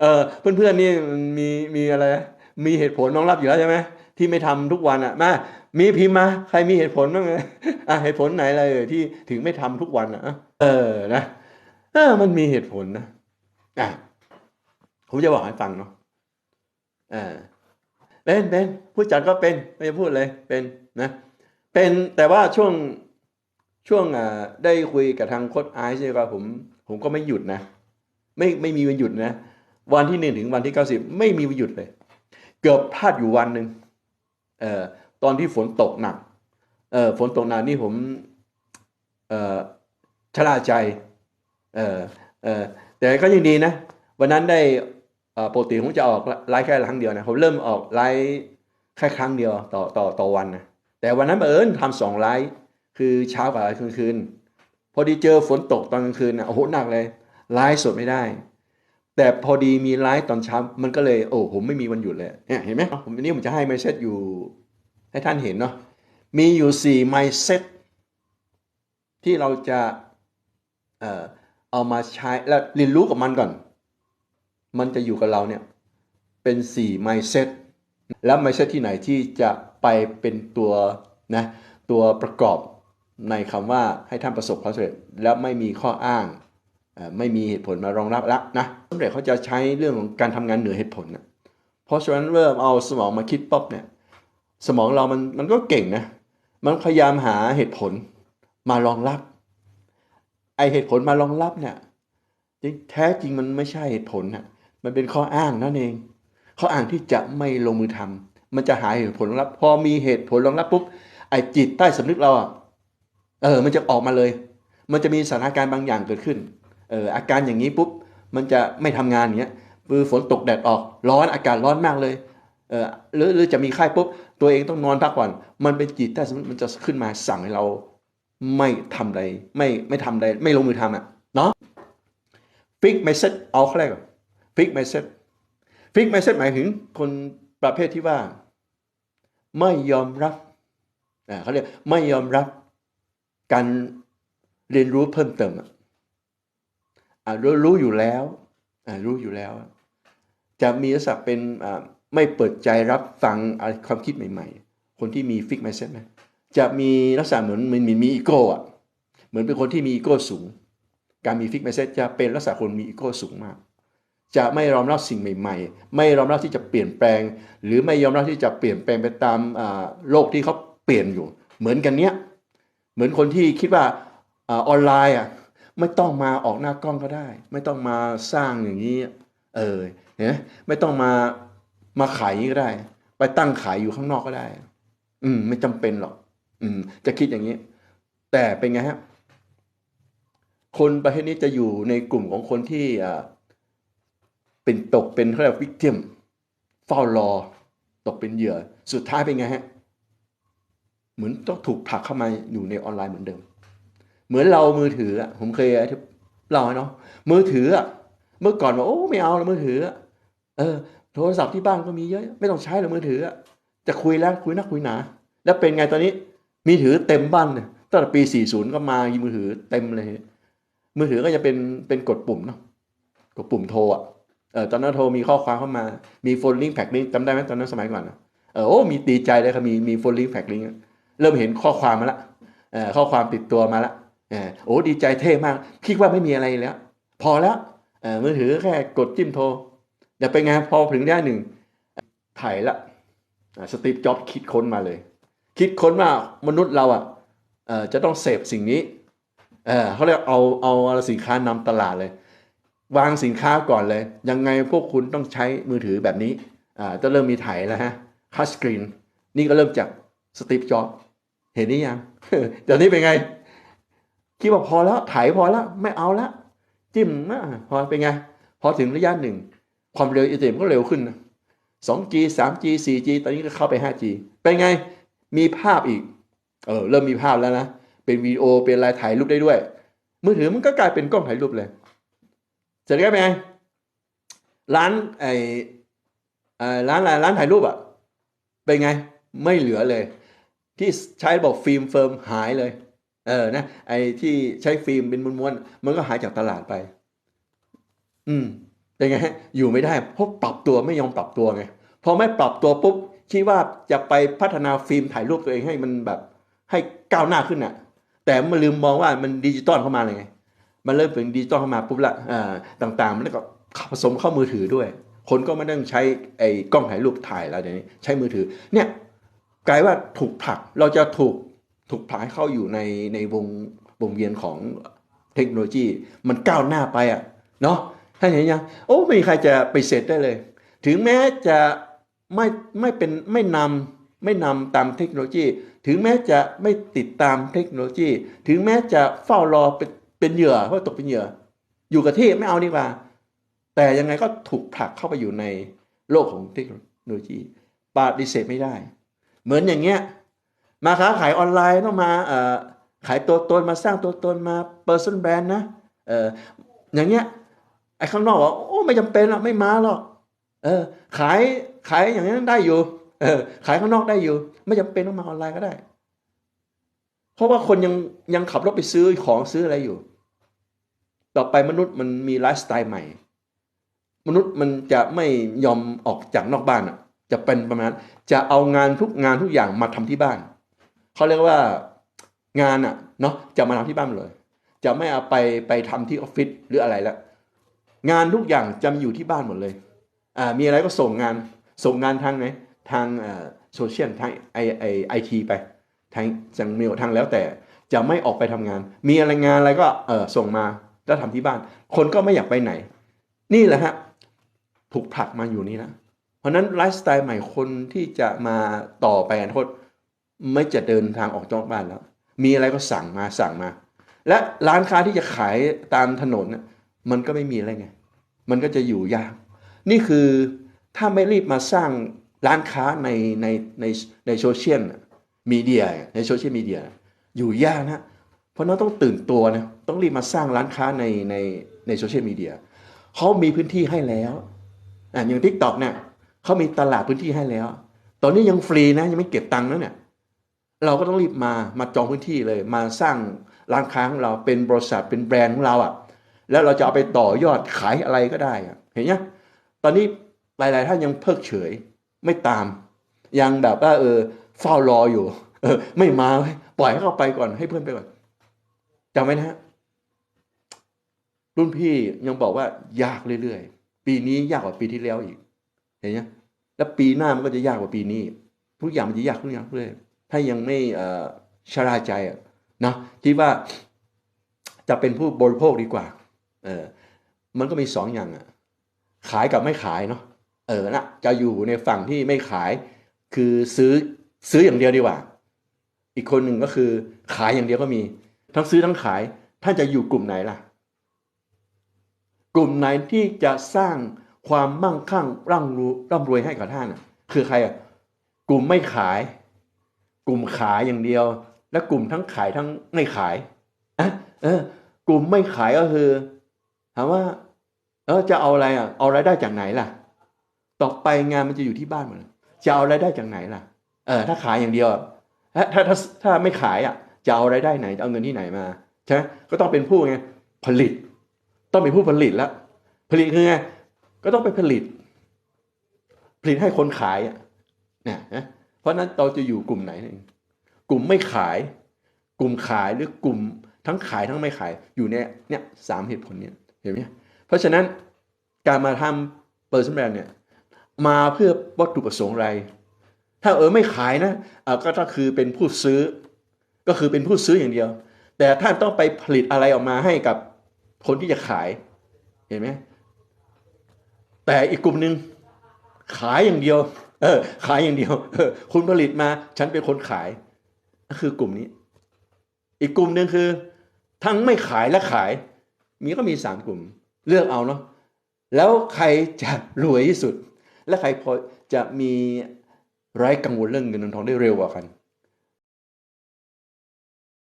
เออเพื่อนๆนี่มีมีอะไร มีเหตุผลรองรับอยู่แล้วใช่ไหมที่ไม่ทำทุกวันอะมามีพิมพ์มาใครมีเหตุผลบ้างไหมอะเหตุผลไหนอะไรเอ่ยที่ถึงไม่ทำทุกวันอะ เออนะเออมันมีเหตุผลนะอะผมจะบอกให้ฟังเนาะอ่าเป็นเป็นผู้จัดก็เป็นไม่จะพูดเลยเป็นนะเป็นแต่ว่าช่วงช่วงอ่าได้คุยกับทางโค้ชไอซ์เนี่ยก็ผม ผมก็ไม่หยุดนะ ไม่ไม่มีวันหยุดนะ วันที่หนึ่งถึงวันที่เก้าสิบไม่มีวันหยุดเลย เกือบพลาดอยู่วันหนึ่งเอ่อตอนที่ฝนตกหนักเอ่อฝนตกหนักนี่ผมเอ่อชะลาใจเอ่อเอ่อแต่ก็ยังดีนะ วันนั้นได้เอ่อปกติผมจะออกไลฟ์แค่ครั้งเดียวนะผมเริ่มออกไลฟ์แค่ครั้งเดียวต่อต่อต่อวันนะแต่วันนั้นบังเอิญทำสองไลฟ์คือเช้ากับกลางคืน พอดีเจอฝนตกตอนกลางคืนนะโอ้โหหนักเลยไลฟ์สดไม่ได้ แต่พอดีมีไลฟ์ตอนเช้ามันก็เลยโอ้ผมไม่มีวันหยุดเลยเนี่ยเห็นไหมผมวันนี้ผมจะให้ไมเซ็ตอยู่ ให้ท่านเห็นเนาะมีอยู่สี่ไมเซ็ตที่เราจะเอ่อเอามาใช้แล้วเรียนรู้กับมันก่อน มันจะอยู่กับเราเนี่ยเป็นสี่ไมเซ็ตแล้วไมเซ็ตที่ไหนที่จะไปเป็นตัวนะตัวประกอบในคำว่าให้ท่านประสบความสำเร็จ แล้วไม่มีข้ออ้าง ไม่มีเหตุผลมารองรับแล้วนะสมเด็จเขาจะใช้เรื่องของการทำงานเหนือเหตุผลนะเพราะฉะนั้นเริ่มเอาสมองมาคิดป๊บเนี่ยสมองเรามันมันก็เก่งนะมันพยายามหาเหตุผลมารองรับ ไอเหตุผลมารองรับเนี่ยแท้จริงมันไม่ใช่เหตุผลนะมันเป็นข้ออ้างนั่นเอง ข้ออ้างที่จะไม่ลงมือทำมันจะหาเหตุผลรองรับ พอมีเหตุผลรองรับปุ๊บไอจิตใต้สำนึกเราอะเออมันจะออกมาเลย มันจะมีสถานการณ์บางอย่างเกิดขึ้น เอออาการอย่างนี้ปุ๊บมันจะไม่ทำงานอย่างเงี้ยคือฝนตกแดดออกร้อนอากาศร้อนมากเลยเออหรือหรือจะมีไข้ปุ๊บตัวเองต้องนอนพักผ่อนมันเป็นจิตใต้สำนึกมันจะขึ้นมาสั่งให้เราไม่ทำใดไม่ไม่ทำใดไม่ลงมือทำอะเนาะฟิกไมเซ็ตเอาเขาแรกก่อนฟิกไมเซ็ตฟิกไมเซ็ตหมายถึงคนประเภทที่ว่า ไม่ยอมรับอ่าเขาเรียกไม่ยอมรับการเรียนรู้เพิ่มเติมอะอ่า รู้รู้อยู่แล้วรู้อยู่แล้ว จะมีลักษณะเป็นไม่เปิดใจรับฟังความคิดใหม่ ๆ คนที่มีฟิกไมเซ็ตนะจะมีลักษณะเหมือนมันมีมีอีโก้อะเหมือนเป็นคนที่มีอีโก้สูง การมีฟิกไมเซ็ตจะเป็นลักษณะคนมีอีโก้สูงมาก จะไม่ยอมรับสิ่งใหม่ ๆ ไม่ยอมรับที่จะเปลี่ยนแปลง หรือไม่ยอมรับที่จะเปลี่ยนแปลงไปตามโลกที่เขาเปลี่ยนอยู่ เหมือนกันเนี้ยเหมือนคนที่คิดว่าอาออนไลน์อะ ไม่ต้องมาออกหน้ากล้องก็ได้ ไม่ต้องมาสร้างอย่างนี้ เออเห็นไหมไม่ต้องมามาขายอย่างนี้ก็ได้ ไปตั้งขายอยู่ข้างนอกก็ได้ อืม ไม่จำเป็นหรอก อืม จะคิดอย่างนี้ แต่เป็นไงฮะคนประเภทนี้จะอยู่ในกลุ่มของคนที่เป็นตกเป็นเขาเรียกวิกติมเฝ้ารอ ตกเป็นเหยื่อ สุดท้ายเป็นไงฮะ เหมือนต้องถูกผลักเข้ามาอยู่ในออนไลน์เหมือนเดิม เหมือนเรามือถืออะผมเคยเล่าให้เนาะมือถืออะเมื่อก่อนว่าโอ้ไม่เอาแล้วมือถืออะเออ โทรศัพท์ที่บ้านก็มีเยอะ ไม่ต้องใช้หรอกมือถืออะจะคุยแล้วคุยนักคุยหนา แล้วเป็นไงตอนนี้มีถือเต็มบ้านเลยตั้งแต่ปี 40 ก็มามือถือเต็มเลย มือถือก็จะเป็นเป็นกดปุ่มเนาะกดปุ่มโทรอะเออตอนนั้นโทรมีข้อความเข้ามามีโฟนลิงแพ็กลิงจำได้ไหมตอนนั้นสมัยก่อนเออโอ้มีดีใจเลยครับมีมีโฟนลิงแพ็กลิงเริ่มเห็นข้อความมาละเออข้อความติดตัวมาละ อโอ้ดีใจเท่มาก คิดว่าไม่มีอะไรแล้ว พอแล้วมือถือแค่กดจิ้มโทรเดี๋ยวเป็นพอถึงได้หนึ่งถ่ายละสตีฟจ็อบคิดค้นมาเลย คิดค้นว่ามนุษย์เราอะจะต้องเสพสิ่งนี้เออเขาเรียกเอาเอาสินค้านำตลาดเลย วางสินค้าก่อนเลย ยังไงพวกคุณต้องใช้มือถือแบบนี้อ่าจะเริ่มมีถ่ายแล้วฮะคัสกรีนนี่ก็เริ่มจากสตีฟจ็อบเห็นนี่ยังเดี๋ยวนี้เป็นไง คิดว่าพอแล้วถ่ายพอแล้วไม่เอาล้วจิ้มอะพอเป็นไง พอถึงระยะหนึ่ง ความเร็วอินเทอร์เน็ตก็เร็วขึ้นนะ 2G 3G 4G ตอนนี้ก็เข้าไป 5G เป็นไง มีภาพอีก เออ เริ่มมีภาพแล้วนะ เป็นวิดีโอ เป็นอะไรถ่ายรูปได้ด้วย มือถือมันก็กลายเป็นกล้องถ่ายรูปเลย เสร็จแล้วเป็นไง ร้านไอ้เอ่อร้านอะไรร้านถ่ายรูปอะเป็นไง ไม่เหลือเลย ที่ใช้บอกฟิล์มเฟิร์มหายเลย เออนะไอ้ที่ใช้ฟิล์มเป็นม้วนๆมันก็หายจากตลาดไป อืมเป็นไงฮะอยู่ไม่ได้เพราะปรับตัวไม่ยอมปรับตัวไงพอไม่ปรับตัวปุ๊บคิดว่าจะไปพัฒนาฟิล์มถ่ายรูปตัวเองให้มันแบบ ให้ก้าวหน้าขึ้นน่ะ แต่มันลืมมองว่ามันดิจิตอลเข้ามาเลยไง มันเริ่มเป็นดิจิตอลเข้ามาปุ๊บละอ่าต่างๆ มันก็ผสมเข้ามือถือด้วย คนก็ไม่ต้องใช้ไอ้กล้องถ่ายรูปถ่ายแล้วเดี๋ยวนี้ใช้มือถือ เนี่ยกลายว่าถูกผลักเราจะถูก ถูกผลักเข้าอยู่ในในวงวงเวียนของเทคโนโลยี มันก้าวหน้าไปอะเนาะท่านเห็นยังโอ้ไม่มีใครจะไปเสร็จได้เลย ถึงแม้จะไม่ไม่เป็นไม่นำไม่นำตามเทคโนโลยี ถึงแม้จะไม่ติดตามเทคโนโลยี ถึงแม้จะเฝ้ารอเป็นเป็นเหยื่อเพราะตกเป็นเหยื่อ อยู่กับที่ไม่เอาดีกว่า แต่ยังไงก็ถูกผลักเข้าไปอยู่ในโลกของเทคโนโลยีปฏิเสธไม่ได้ เหมือนอย่างเงี้ย มาค้าขายออนไลน์ต้องมาขายตัวตนมาสร้างตัวตนมา person brand นะเอออย่างเงี้ยไอ้ข้างนอกบอกโอ้ไม่จำเป็นหรอกไม่มาหรอกเออ ขายขายอย่างนั้ได้อยู่ เออ ขายข้างนอกได้อยู่ ไม่จำเป็นต้องมาออนไลน์ก็ได้ เพราะว่าคนยังยังขับรถไปซื้อของซื้ออะไรอยู่ ต่อไปมนุษย์มันมีไลฟ์สไตล์ใหม่ มนุษย์มันจะไม่ยอมออกจากนอกบ้านอะ จะเป็นประมาณ จะเอางานทุกงานทุกอย่างมาทำที่บ้าน เขาเรียกว่างานอะเนาะจะมาทำที่บ้านเลย จะไม่เอาไปไปทำที่ออฟฟิศหรืออะไรละงานทุกอย่างจะมีอยู่ที่บ้านหมดเลยอ่ามีอะไรก็ส่งงานส่งงานทางไหนทางโซเชียลทางไอไอไอทีไปทางจังเมลทางแล้วแต่จะไม่ออกไปทำงาน มีอะไรงานอะไรก็เออส่งมาแล้วทำที่บ้าน คนก็ไม่อยากไปไหน นี่แหละฮะถูกผลักมาอยู่นี่นะเพราะฉะนั้นไลฟ์สไตล์ใหม่คนที่จะมาต่อไปอนาคต ไม่จะเดินทางออกจากบ้านแล้ว มีอะไรก็สั่งมาสั่งมา และร้านค้าที่จะขายตามถนนน่ะมันก็ไม่มีอะไรไง มันก็จะอยู่ยาก นี่คือถ้าไม่รีบมาสร้างร้านค้าในในในในโซเชียลมีเดียในโซเชียลมีเดียอยู่ยากนะ เพราะเราต้องตื่นตัวนะต้องรีบมาสร้างร้านค้าในในในโซเชียลมีเดียเขามีพื้นที่ให้แล้วอ่าอย่างทิกตอกเนี่ยเขามีตลาดพื้นที่ให้แล้ว ตอนนี้ยังฟรีนะยังไม่เก็บตังค์นะเนี่ย เราก็ต้องรีบมามาจองพื้นที่เลย มาสร้างร้านค้าของเราเป็นบริษัทเป็นแบรนด์ของเราอะ่ะ แล้วเราจะเอาไปต่อยอดขายอะไรก็ได้อะเห็นไหมตอนนี้หลายๆท่านยังเพิกเฉยไม่ตาม ยังแบบว่าเออเฝ้ารออยู่ เออ ไม่มาปล่อยให้เขาไปก่อนให้เพื่อนไปก่อนจำไว้นะฮะรุ่นพี่ยังบอกว่ายากเรื่อยๆ ปีนี้ยากกว่าปีที่แล้วอีก เห็นไหมแล้วปีหน้ามันก็จะยากกว่าปีนี้ ทุกอย่างมันจะยากทุกอย่างเรื่อย ถ้ายังไม่ชราใจนะคิดว่าจะเป็นผู้บริโภคดีกว่าเออมันก็มีสองอย่างอะขายกับไม่ขายเนาะเออนะจะอยู่ในฝั่งที่ไม่ขายคือซื้อซื้ออย่างเดียวดีกว่า อีกคนหนึ่งก็คือขายอย่างเดียวก็มี ทั้งซื้อทั้งขายท่านจะอยู่กลุ่มไหนล่ะ กลุ่มไหนที่จะสร้างความมั่งคั่งร่ำรวยร่ำรวยให้กับท่านคือใครอะกลุ่มไม่ขาย กลุ่มขายอย่างเดียว และกลุ่มทั้งขายทั้งไม่ขายอะเออกลุ่มไม่ขายก็คือถามว่า เออจะเอาอะไรอะเอารายได้จากไหนล่ะ ต่อไปงานมันจะอยู่ที่บ้านหมดจะเอารายได้จากไหนล่ะ เออถ้าขายอย่างเดียวถ้าถ้าถ้าถ้าไม่ขายอะ จะเอารายได้ไหนจะเอาเงินที่ไหนมาใช่ไหมก็ต้องเป็นผู้ไงผลิต ต้องเป็นผู้ผลิตแล้วผลิตคือไงก็ต้องไปผลิต ผลิตให้คนขายอะเนี่ยนะ ราะนั้นเราจะอยู่กลุ่มไหนเนี่ยกลุ่มไม่ขาย กลุ่มขายหรือกลุ่มทั้งขายทั้งไม่ขายอยู่ในเนี่ยสามเหตุผลเนี่ยเห็นไหมเพราะฉะนั้นการมาทำเปิดสแบรนด์เนี่ยมาเพื่อวัตถุประสงค์อะไร ถ้าเออไม่ขายนะอ่าก็ก็คือเป็นผู้ซื้อ ก็คือเป็นผู้ซื้ออย่างเดียว แต่ท่านต้องไปผลิตอะไรออกมาให้กับคนที่จะขายเห็นไหมแต่อีกกลุ่มหนึ่ง ขายอย่างเดียว เออ ขายอย่างเดียวเออคุณผลิตมา ฉันเป็นคนขายก็คือกลุ่มนี้ อีกกลุ่มหนึ่งคือ ทั้งไม่ขายและขาย มีก็มีสามกลุ่ม เลือกเอาเนาะแล้วใครจะรวยที่สุด และใครพอจะมีไร้กังวลเรื่องเงินทองได้เร็วกว่ากัน